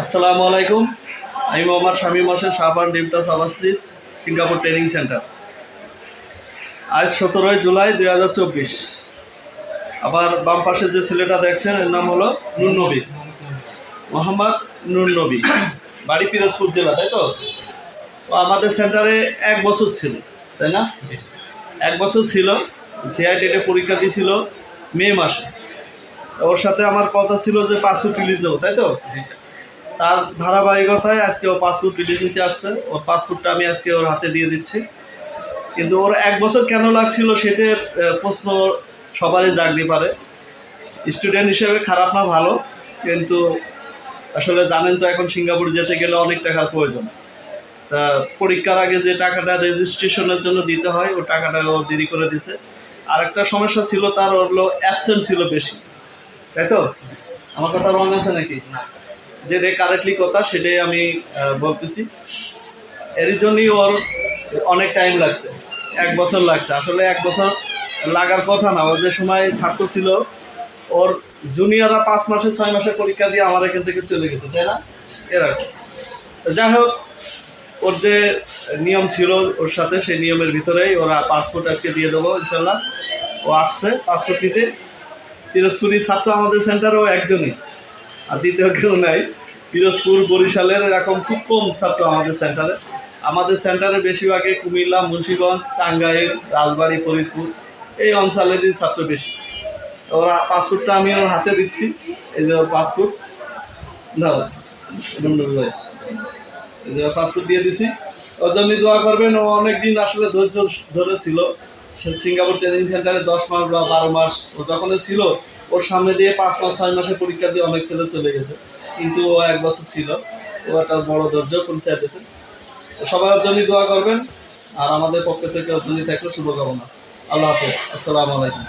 আসসালামু আলাইকুম। আমি মোহাম্মদ শামীম হোসেন শাহবান ডিমটাস আবাসিস সিঙ্গাপুর ট্রেনিং সেন্টার। আজ সতেরোই জুলাই দুই হাজার চব্বিশ। আবার বাম পাশে যে ছেলেটা দেখছেন এর নাম হলো নুর নবী। মোহাম্মদ নুর নবী। বাড়ি পিরোজপুর জেলা তাই তো? আমাদের সেন্টারে এক বছর ছিল তাই না? এক বছর ছিল সিআই টেটে পরীক্ষা দিয়েছিল মে মাসে। ওর সাথে আমার কথা ছিল যে পাসপোর্ট রিলিজ নেব তাই তো? তার ধারাবাহিকতায় আজকে ও পাসপোর্ট রিলিজ নিতে আসছে। ওর পাসপোর্টটা আমি আজকে ওর হাতে দিয়ে দিচ্ছি। কিন্তু ওর এক বছর কেন লাগছিল সেটার প্রশ্ন সবারই জাগতে পারে। স্টুডেন্ট হিসেবে খারাপ না, ভালো। কিন্তু আসলে জানেন তো এখন সিঙ্গাপুর যেতে গেলে অনেক টাকার প্রয়োজন। তা পরীক্ষার আগে যে টাকাটা রেজিস্ট্রেশনের জন্য দিতে হয় ও টাকাটা ও দেরি করে দিছে। আর একটা সমস্যা ছিল তার হলো অ্যাবসেন্ট ছিল বেশি। তাই তো? আমার কথা রং আছে নাকি? যেটা কারেক্টলি কথা, সেটাই আমি বলতেছি। এর জন্যই ওর অনেক টাইম লাগছে, এক বছর লাগছে। আসলে এক বছর লাগার কথা না, ওর যে সময় ছাত্র ছিল, ওর জুনিয়ররা পাঁচ মাসে, ছয় মাসে পরীক্ষা দিয়ে আমার এখান থেকে চলে গেছে, তাই না? এরকম। যাই হোক, ওর যে নিয়ম ছিল ওর সাথে, সেই নিয়মের ভিতরেই ওরা পাসপোর্ট আজকে দিয়ে দেবো ইনশাল্লাহ ও আসছে পাসপোর্ট নিতে। পিরোজপুরি ছাত্র আমাদের সেন্টারেও একজনই। আর দ্বিতীয় কেউ নাই। পিরোজপুর, বরিশালের এরকম খুব কম ছাত্র আমাদের সেন্টারে আমাদের সেন্টারে বেশিরভাগই কুমিল্লা, মুন্সিগঞ্জ, টাঙ্গাইল, রাজবাড়ী, ফরিদপুর এই অঞ্চলেরই ছাত্র বেশি। ওরা পাসপোর্টটা আমি ওর হাতে দিচ্ছি, এই যে পাসপোর্ট ভাই। এই যে পাসপোর্ট দিয়ে দিছি। ওর জন্য দোয়া করবেন, ও অনেকদিন আসলে ধৈর্য ধরে ছিল সে- সিঙ্গাপুর ট্রেনিং সেন্টারে দশ মাস বা বারো মাস, ও যখন ছিল, ওর সামনে দিয়ে পাঁচ মাস, ছয় মাসের পরীক্ষা দিয়ে অনেক ছেলে চলে গেছে। কিন্তু ও এক বছর ছিল। ও একটা বড় ধৈর্য পরিচয় দিয়েছে। সবার ওর দোয়া করবেন। আর আমাদের পক্ষ থেকে ওর জন্য থাকলে শুভকামনা। আল্লাহ হাফেজ। আসসালাম আলাইকুম।